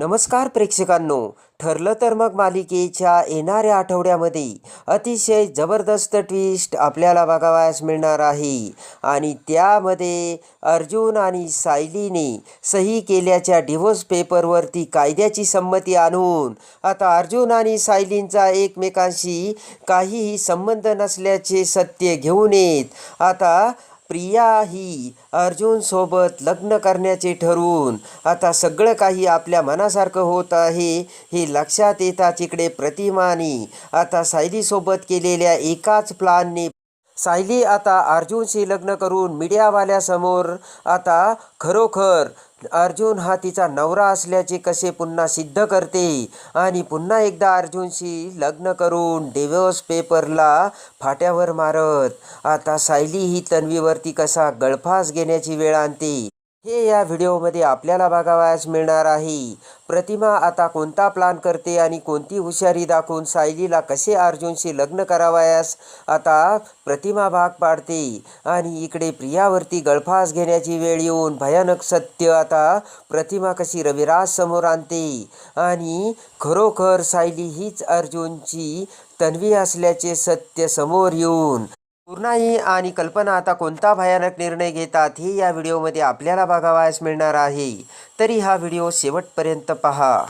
नमस्कार प्रेक्षकांनो. ठरलं तर मग मालिकेच्या येणाऱ्या आठवड्यामध्ये अतिशय जबरदस्त ट्विस्ट आपल्याला बघावयास मिळणार आहे. आणि त्यामध्ये अर्जुन आणि सायलीने सही केल्याच्या डिव्होर्स पेपरवरती कायद्याची संमती आणून आता अर्जुन आणि सायलींचा एकमेकांशी काहीही संबंध नसल्याचे सत्य घेऊन येत. आता प्रिया ही अर्जुनसोबत लग्न करण्याचे ठरवून आता सगळं काही आपल्या मनासारखं होत आहे. हे लक्षात येताच इकडे प्रतिमाने आता सायलीसोबत केलेल्या एकाच प्लानने सायली आता अर्जुनशी लग्न करून मीडियावाल्यासमोर आता खरोखर अर्जुन हा तिचा नवरा असल्याचे कसे पुन्हा सिद्ध करते? आणि पुन्हा एकदा अर्जुनशी लग्न करून डिवोर्स पेपरला फाट्यावर मारत आता सायली ही तन्वीवरती कसा गळफास घेण्याची वेळ आणते? हे या व्हिडिओमध्ये आपल्याला बघावयास मिळणार आहे. प्रतिमा आता कोणता प्लान करते आणि कोणती हुशारी दाखवून सायलीला कसे अर्जुनशी लग्न करावयास आता प्रतिमा भाग पाडते. आणि इकडे प्रियावरती गळफास घेण्याची वेळ येऊन भयानक सत्य आता प्रतिमा कशी रविराज समोर आणते. आणि खरोखर सायली हीच अर्जुनची तन्वी असल्याचे सत्य समोर येऊन पूर्णाई आणि कल्पना आता कोणता भयानक निर्णय घेतात हे या व्हिडिओमध्ये आपल्याला बघावयास मिळणार आहे. तरी हा व्हिडिओ शेवटपर्यंत पहा.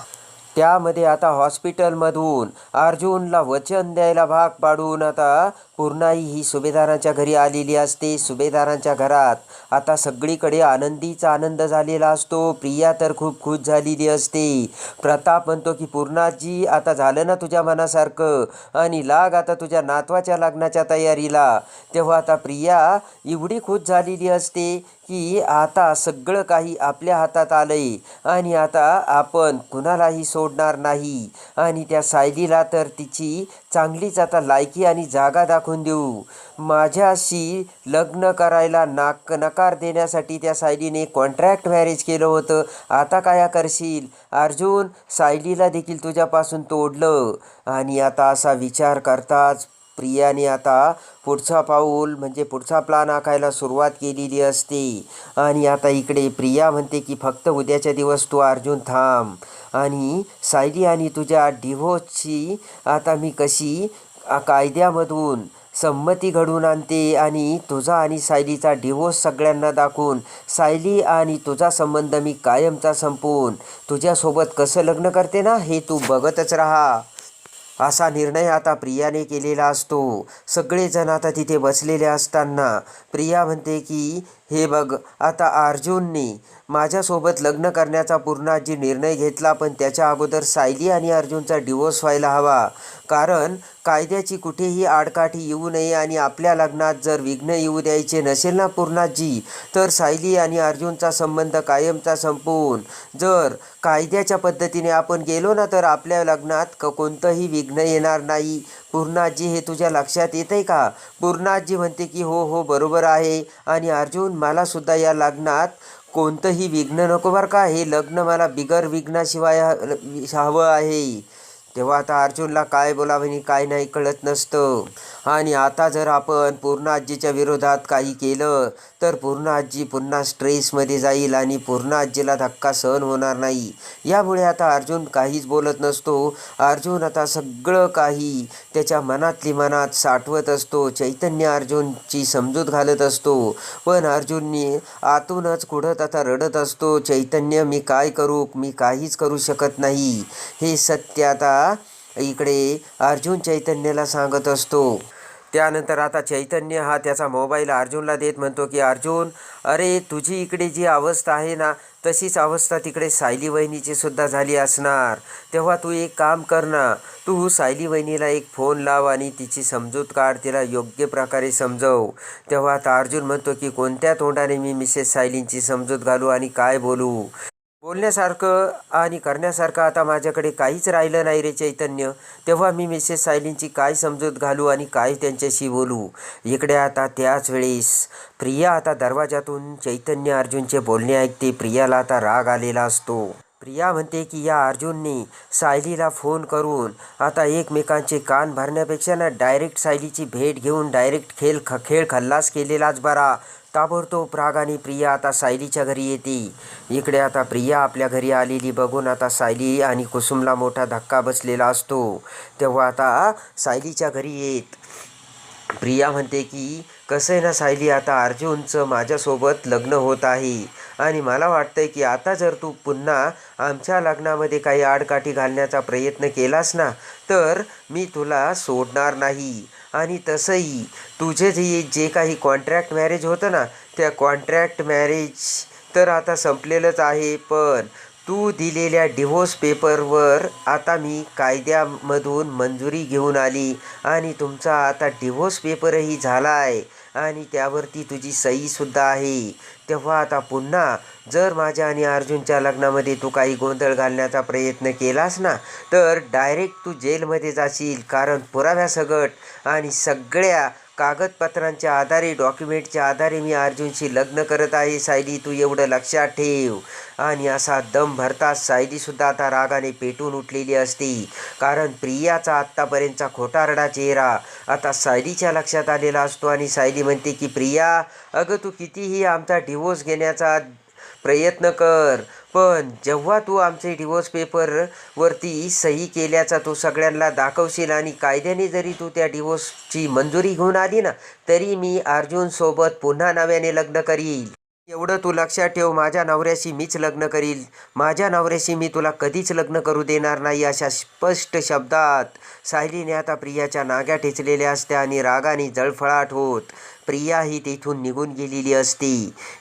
त्यामध्ये आता हॉस्पिटलमधून अर्जुनला वचन द्यायला भाग पाडून आता पूर्णाई ही सुभेदारांच्या घरी आलेली असते. सुभेदारांच्या घरात आता सगळीकडे आनंदीचा आनंद झालेला असतो. प्रिया तर खूप खुश झालेली असते. प्रताप म्हणतो की पूर्णाजी आता झालं ना तुझ्या मनासारखं? आणि लाग आता तुझ्या नातवाच्या लग्नाच्या तयारीला. तेव्हा आता प्रिया एवढी खुश झालेली असते की आता सगळं काही आपल्या हातात आलंय. आणि आता आपण कुणालाही सोडणार नाही. आणि त्या सायलीला तर तिची चांगलीच आता लायकी आणि जागा दाखवून देऊ. माझ्याशी लग्न करायला नाक नकार देण्यासाठी त्या सायलीने कॉन्ट्रॅक्ट मॅरेज केलं होतं. आता काय करशील? अर्जुन सायलीला देखील तुझ्यापासून तोडलं. आणि आता असा विचार करताच प्रियाने आता पुढचा पाऊल म्हणजे पुढचा प्लान आखायला सुरुवात केलेली असते. आणि आता इकडे प्रिया म्हणते की फक्त उद्याच्या दिवस तू अर्जुन थांब. आणि सायली आणि तुझ्या डिव्होर्सची आता मी कशी कायद्यामधून संमती घडवून आणते आणि तुझा आणि सायलीचा डिवोर्स सगळ्यांना दाखवून सायली आणि तुझा संबंध मी कायमचा संपवून तुझ्यासोबत कसं लग्न करते ना हे तू बघतच राहा. असा निर्णय आता प्रियाने केलेला असतो. सगळेजण आता तिथे बसलेले असताना प्रिया म्हणते की हे बघ आता अर्जुननी माझ्यासोबत लग्न करण्याचा पूर्णाजी निर्णय घेतला पण त्याच्या अगोदर सायली आणि अर्जुनचा डिवोर्स व्हायला हवा. कारण कायद्याची कुठेही आडकाठी येऊ नये आणि आपल्या लग्नात जर विघ्न येऊ द्यायचे नसेल ना पूर्णाजी तर सायली आणि अर्जुनचा संबंध कायमचा संपवून जर कायद्याच्या पद्धतीने आपण गेलो ना तर आपल्या लग्नात क कोणतंही विघ्न येणार नाही. पूर्णाजी हे तुझ्या लक्षात येतंय का? पूर्णाजी म्हणते की हो हो बरोबर आहे. आणि अर्जुन मला सुद्धा या लग्नात कोणतंही विघ्न नको बरं का. हे लग्न मला बिगर विघ्नाशिवाय हवं आहे. तेव्हा आता अर्जुनला काय बोलावं आणि काय नाही कळत नसतं. आणि आता जर आपण पूर्ण आजीच्या विरोधात काही केलं तर पूर्ण आजी पुन्हा स्ट्रेसमध्ये जाईल आणि पूर्ण आजीला धक्का सहन होणार नाही. यामुळे आता अर्जुन काहीच बोलत नसतो. अर्जुन आता सगळं काही त्याच्या मनातली मनात साठवत असतो. चैतन्य अर्जुनची समजूत घालत असतो. पण अर्जुननी आतूनच कुढत आता रडत असतो. चैतन्य मी काय करू? मी काहीच करू शकत नाही. हे सत्य आता इकडे अर्जुन चैतन्याला सांगत असतो. त्यानंतर आता चैतन्य हा त्याचा मोबाईल अर्जुनला देत म्हणतो की अर्जुन अरे तुझी इकडे जी अवस्था आहे ना तशीच अवस्था तिकडे सायली वहिनीची सुद्धा झाली असणार. तेव्हा तू एक काम कर ना तू सायली वहिनीला एक फोन लाव आणि तिची समजूत काढ तिला योग्य प्रकारे समजव. तेव्हा आता अर्जुन म्हणतो की कोणत्या तोंडाने मी मिसेस सायलींची समजूत घालू आणि काय बोलू? बोलण्यासारखं आणि करण्यासारखं आता माझ्याकडे काहीच राहिलं नाही रे चैतन्य. तेव्हा मी मिसेस सायलींची काय समजूत घालू आणि काय त्यांच्याशी बोलू? इकडे आता त्याच वेळेस. प्रिया आता दरवाजातून चैतन्य अर्जुनचे बोलणे ऐकते. प्रियाला आता राग आलेला असतो. प्रिया म्हणते की या अर्जुनने सायलीला फोन करून आता एकमेकांचे कान भरण्यापेक्षा ना डायरेक्ट सायलीची भेट घेऊन डायरेक्ट खेळ ख खेळ खल्लास केलेलाच बरा. ताबडतोब रागाने प्रिया आता सायलीच्या घरी येते. इकडे आता प्रिया आपल्या घरी आलेली बघून आता सायली आणि कुसुमला मोठा धक्का बसलेला असतो. तेव्हा आता सायलीच्या घरी येत. प्रिया म्हणते की कसं आहे ना सायली आता अर्जुनचं माझ्यासोबत लग्न होत आहे आणि मला वाटतंय की आता जर तू पुन्हा आमच्या लग्नामध्ये काही आडकाठी घालण्याचा प्रयत्न केलास ना तर मी तुला सोडणार नाही. आणि तसंही तुझे जे जे काही कॉन्ट्रॅक्ट मॅरेज होतं ना त्या कॉन्ट्रॅक्ट मॅरेज तर आता संपलेलंच आहे पण तू दिलेल्या डिव्होर्स पेपरवर आता मी कायद्यामधून मंजुरी घेऊन आली आणि तुमचा आता डिव्होर्स पेपरही झाला आहे आणि त्यावरती तुझी सहीसुद्धा आहे. तेव्हा आता पुन्हा जर माझ्या आणि अर्जुनच्या लग्नामध्ये तू काही गोंधळ घालण्याचा प्रयत्न केलास ना तर डायरेक्ट तू जेलमध्ये जाशील. कारण पुराव्यासकट आणि सगळ्या कागदपत्रांच्या आधारे डॉक्युमेंटच्या आधारे मी अर्जुनशी लग्न करत आहे. सायली तू एवढं लक्षात ठेव. आणि असा दम भरताच सायलीसुद्धा आता रागाने पेटून उठलेली असते. कारण प्रियाचा आत्तापर्यंतचा खोटारडा चेहरा आता सायलीच्या लक्षात आलेला असतो आणि सायली म्हणते की प्रिया अगं तू कितीही आमचा डिवोर्स घेण्याचा प्रयत्न कर. पण जेव्हा तू आमचे डिवोर्स पेपरवरती सही केल्याचा तू सगळ्यांना दाखवशील आणि कायद्याने जरी तू त्या डिवोर्सची मंजुरी घेऊन आली ना तरी मी अर्जुनसोबत पुन्हा नव्याने लग्न करील. एवढं तू लक्षात ठेव माझ्या नवऱ्याशी मीच लग्न करील. माझ्या नवऱ्याशी मी तुला कधीच लग्न करू देणार नाही अशा स्पष्ट शब्दात सायलीने आता प्रियाच्या नाग्या ठेचलेल्या असत्या आणि रागाने जळफळाट होत प्रिया ही तेथून निघून गेलेली असते.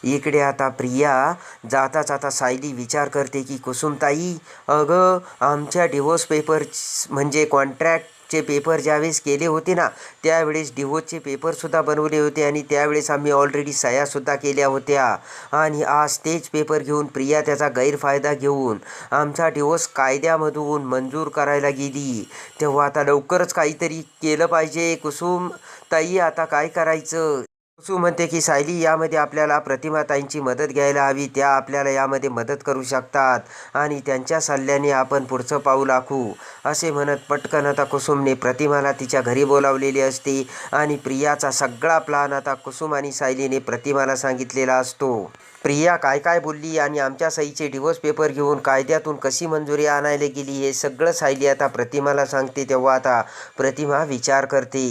इकडे आता प्रिया जाता जाता सायली विचार करते की कुसुमताई अगं आमच्या डिवोर्स पेपर म्हणजे कॉन्ट्रॅक्टचे पेपर ज्यावेळेस केले होते ना त्यावेळेस डिवोर्सचे पेपरसुद्धा बनवले होते आणि त्यावेळेस आम्ही ऑलरेडी सह्यासुद्धा केल्या होत्या. आणि आज तेच पेपर घेऊन प्रिया त्याचा गैरफायदा घेऊन आमचा डिवोर्स कायद्यामधून मंजूर करायला गेली. तेव्हा आता लवकरच काहीतरी केलं पाहिजे कुसुम. ताई आता काय करायचं? कुसुम म्हणते की सायली यामध्ये आपल्याला प्रतिमाताईंची मदत घ्यायला हवी. त्या आपल्याला यामध्ये मदत करू शकतात आणि त्यांच्या सल्ल्याने आपण पुढचं पाऊल आखू. असे म्हणत पटकन आता कुसुमने प्रतिमाला तिच्या घरी बोलावलेली असते आणि प्रियाचा सगळा प्लान आता कुसुम आणि सायलीने प्रतिमाला सांगितलेला असतो. प्रिया काय काय बोलली? आणि आमच्या सईचे डिवोर्स पेपर घेऊन कायद्यातून कशी मंजुरी आणायला गेली हे सगळं सायली आता प्रतिमाला सांगते तेव्हा आता प्रतिमा विचार करते.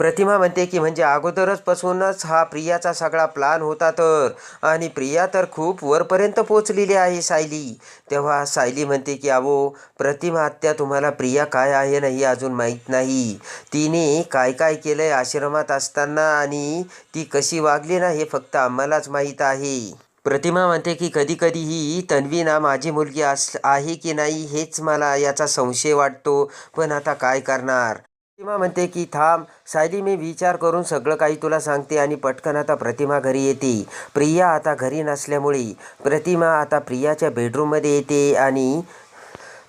प्रतिमा म्हणते की म्हणजे अगोदरच पासूनच हा प्रियाचा सगळा प्लान होता तर. आणि प्रिया तर खूप वरपर्यंत पोचलेली आहे सायली. तेव्हा सायली म्हणते की अहो प्रतिमा आत्या तुम्हाला प्रिया काय आहे नाही हे अजून माहीत नाही. तिने काय काय केलं आहे आश्रमात असताना आणि ती कशी वागली ना हे फक्त आम्हालाच माहीत आहे. प्रतिमा म्हणते की कधी कधी ही तन्वी ना माझी मुलगी अस आहे की नाही हेच मला याचा संशय वाटतो. पण आता काय करणार? प्रतिमा म्हणते की थांब सायली मी विचार करून सगळं काही तुला सांगते आणि पटकन आता प्रतिमा घरी येते. प्रिया आता घरी नसल्यामुळे प्रतिमा आता प्रियाच्या बेडरूममध्ये येते आणि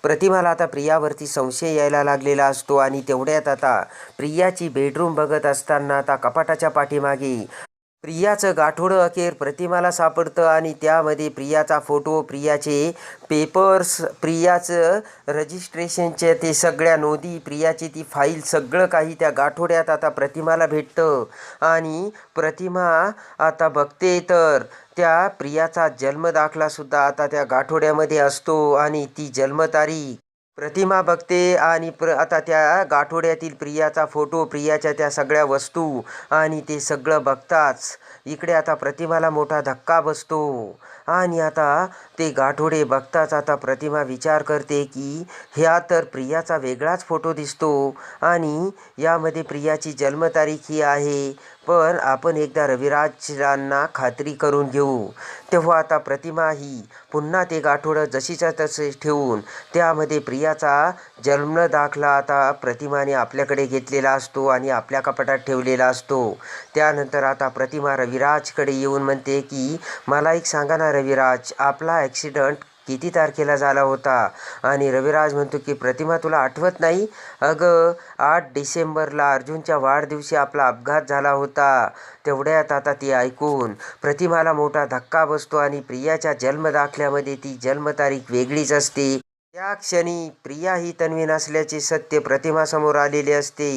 प्रतिमाला आता प्रियावरती संशय यायला लागलेला असतो आणि तेवढ्यात आता प्रियाची बेडरूम बघत असताना आता कपाटाच्या पाठीमागे प्रियाचं गाठोडं अखेर प्रतिमाला सापडतं आणि त्यामध्ये प्रियाचा फोटो प्रियाचे पेपर्स प्रियाचं रजिस्ट्रेशनचे ते सगळ्या नोंदी प्रियाची ती फाईल सगळं काही त्या गाठोड्यात आता प्रतिमाला भेटतं. आणि प्रतिमा आता बघते तर त्या प्रियाचा जन्मदाखलासुद्धा आता त्या गाठोड्यामध्ये असतो आणि ती जन्मतारीख प्रतिमा बघते आणि प्र आता त्या गाठोड्यातील प्रियाचा फोटो प्रियाच्या त्या सगळ्या वस्तू आणि ते सगळं बघताच इकडे आता प्रतिमाला मोठा धक्का बसतो. आणि आता ते गाठोडे बघताच आता प्रतिमा विचार करते की ह्या तर प्रियाचा वेगळाच फोटो दिसतो आणि यामध्ये प्रियाची जन्मतारीख ही आहे. पण आपण एकदा रविराजांना खात्री करून घेऊ. तेव्हा आता प्रतिमा ही पुन्हा ते गाठोडं जशीच्या तसे ठेवून त्यामध्ये प्रियाचा जन्म दाखला आता प्रतिमाने आपल्याकडे घेतलेला असतो आणि आपल्या कपाटात ठेवलेला असतो. त्यानंतर आता प्रतिमा रविराजकडे येऊन म्हणते की मला एक सांगा ना रविराज आपला ॲक्सिडंट किती तारखेला झाला होता? आणि रविराज म्हणतो की प्रतिमा तुला आठवत नाही? अगं आठ डिसेंबरला अर्जुनच्या वाढदिवशी आपला अपघात झाला होता. तेवढ्यात आता ती ऐकून प्रतिमाला मोठा धक्का बसतो आणि प्रियाच्या जन्मदाखल्यामध्ये ती जन्मतारीख वेगळीच असते. त्या क्षणी प्रिया ही तन्वी नसल्याचे सत्य प्रतिमासमोर आलेले असते.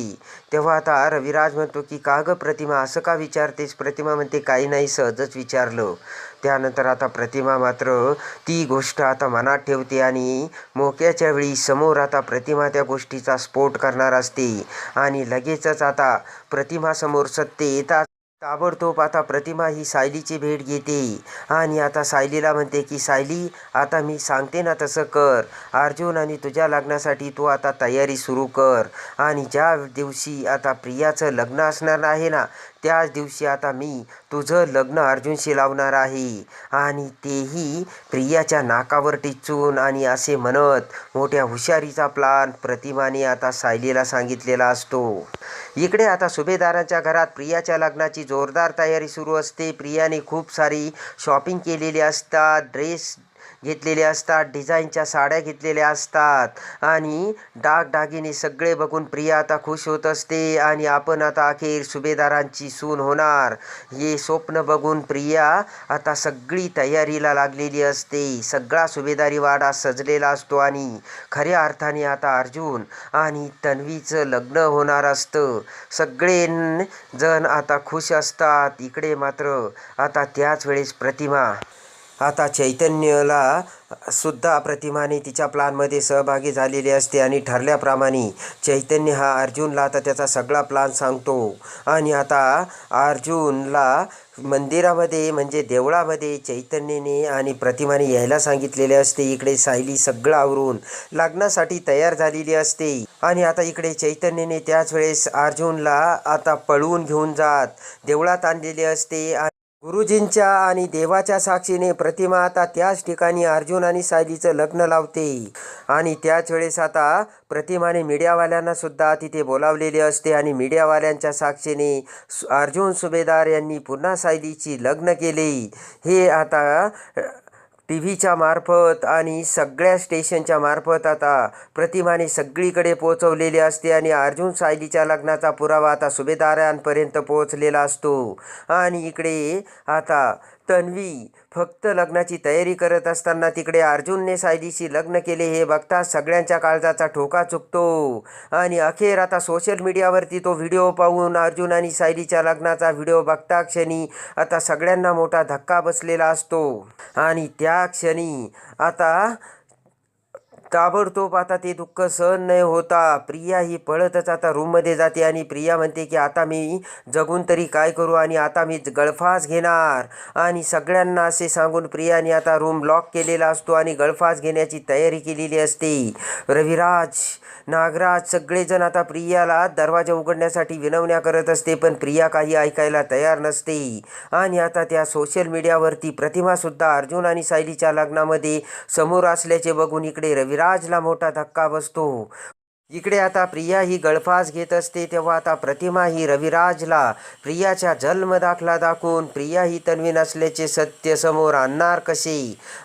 तेव्हा आता रविराज म्हणतो की का गं प्रतिमा? असं का विचारतेस? प्रतिमा म्हणते काही नाही सहजच विचारलं. त्यानंतर आता प्रतिमा मात्र ती गोष्ट आता मनात ठेवते आणि मोक्याच्या वेळी समोर आता प्रतिमा त्या गोष्टीचा स्फोट करणार असते. आणि लगेचच आता प्रतिमासमोर सत्य येतात ताबडतोब आता प्रतिमा ही सायलीची भेट घेते. आणि आता सायलीला म्हणते की सायली आता मी सांगते ना तसं कर. अर्जुन आणि तुझ्या लग्नासाठी तू आता तयारी सुरू कर. आणि ज्या दिवशी आता प्रियाचं लग्न असणार आहे ना त्याच दिवशी आता मी तुझं लग्न अर्जुनशी लावणार आहे. आणि तेही प्रियाच्या नाकावर टिचून आणि असे म्हणत मोठ्या हुशारीचा प्लान प्रतिमाने आता सायलीला सांगितलेला असतो. इकडे आता सुभेदारांच्या घरात प्रियाच्या लग्नाची जोरदार तयारी सुरू असते. प्रियाने खूप सारी शॉपिंग केलेली असतात. ड्रेस घेतलेले असतात डिझाईनच्या साड्या घेतलेल्या असतात. आणि डागडागिने सगळे बघून प्रिया आता खुश होत असते आणि आपण आता अखेर सुभेदारांची सून होणार. हे स्वप्न बघून प्रिया आता सगळी तयारीला लागलेली असते. सगळा सुभेदारी वाडा सजलेला असतो आणि खऱ्या अर्थाने आता अर्जुन आणि तन्वीचं लग्न होणार असतं. सगळे जण आता खुश असतात. इकडे मात्र आता त्याच वेळेस प्रतिमा. आता चैतन्यला सुद्धा प्रतिमाने तिच्या प्लानमध्ये सहभागी झालेली असते आणि ठरल्याप्रमाणे चैतन्य हा अर्जुनला आता त्याचा सगळा प्लान सांगतो. आणि आता अर्जुनला मंदिरामध्ये म्हणजे देवळामध्ये चैतन्यने आणि प्रतिमाने यायला सांगितलेले असते. इकडे सायली सगळं आवरून लग्नासाठी तयार झालेली असते. आणि आता इकडे चैतन्यने त्याच वेळेस अर्जुनला आता पळवून घेऊन जात देवळात आणलेले असते. आणि गुरुजींच्या आणि देवाच्या साक्षीने प्रतिमा आता त्याच ठिकाणी अर्जुन आणि सायलीचं लग्न लावते. आणि त्याच वेळेस आता प्रतिमाने मीडियावाल्यांना सुद्धा तिथे बोलावलेले असते आणि मीडियावाल्यांच्या साक्षीने सु- अर्जुन सुभेदार यांनी पुन्हा सायलीची लग्न केले. हे आता टी व्हीच्या मार्फत आणि सगळ्या स्टेशनच्या मार्फत आता प्रतिमाने सगळीकडे पोचवलेली असते आणि अर्जुन सायलीच्या लग्नाचा पुरावा आता सुभेदारांपर्यंत पोहोचलेला असतो. आणि इकडे आता तन्वी फक्त लग्नाची तयारी करत असताना तिकडे अर्जुनने सायलीशी लग्न केले हे बघता सगळ्यांच्या काळजाचा ठोका चुकतो. आणि अखेर आता सोशल मीडियावरती तो व्हिडिओ पाहून अर्जुन आणि सायलीच्या लग्नाचा व्हिडिओ बघता क्षणी आता सगळ्यांना मोठा धक्का बसलेला असतो. आणि त्या क्षणी आता ताबडतोब आता ते दुःख सहन नाही होता प्रिया ही पळतच आता रूममध्ये जाते आणि प्रिया म्हणते की आता मी जगून तरी काय करू आणि आता मी गळफास घेणार. आणि सगळ्यांना असे सांगून प्रियाने आता रूम लॉक केलेला असतो आणि गळफास घेण्याची तयारी केलेली असते. रविराज नागराज सगळेजण आता प्रियाला दरवाजा उघडण्यासाठी विनवण्या करत असते पण प्रिया काही ऐकायला तयार नसते. आणि आता त्या सोशल मीडियावरती प्रतिमासुद्धा अर्जुन आणि सायलीच्या लग्नामध्ये समोर असल्याचे बघून इकडे रवी विराजला मोठा धक्का बसतो. इकडे आता प्रिया ही गळफास घेत असते तेव्हा आता प्रतिमा ही रविराजला प्रियाचा जन्म दाखला दाखवून प्रिया ही तन्वी नसल्याचे सत्य समोर आणणार कसे?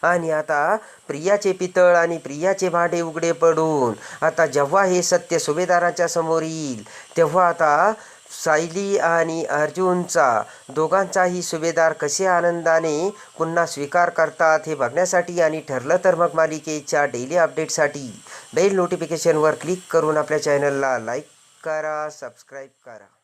आणि आता प्रियाचे पितळ आणि प्रियाचे भांडे उघडे पडून आता जेव्हा हे सत्य सुभेदाराच्या समोर येईल तेव्हा आता सायली आणि अर्जुनचा दोघांचाही सुभेदार कसे आनंदाने पुन्हा स्वीकार करतात हे बघण्यासाठी आणि ठरलं तर मग मालिकेच्या डेली अपडेटसाठी बेल नोटिफिकेशनवर क्लिक करून आपल्या चॅनलला लाईक करा सबस्क्राईब करा.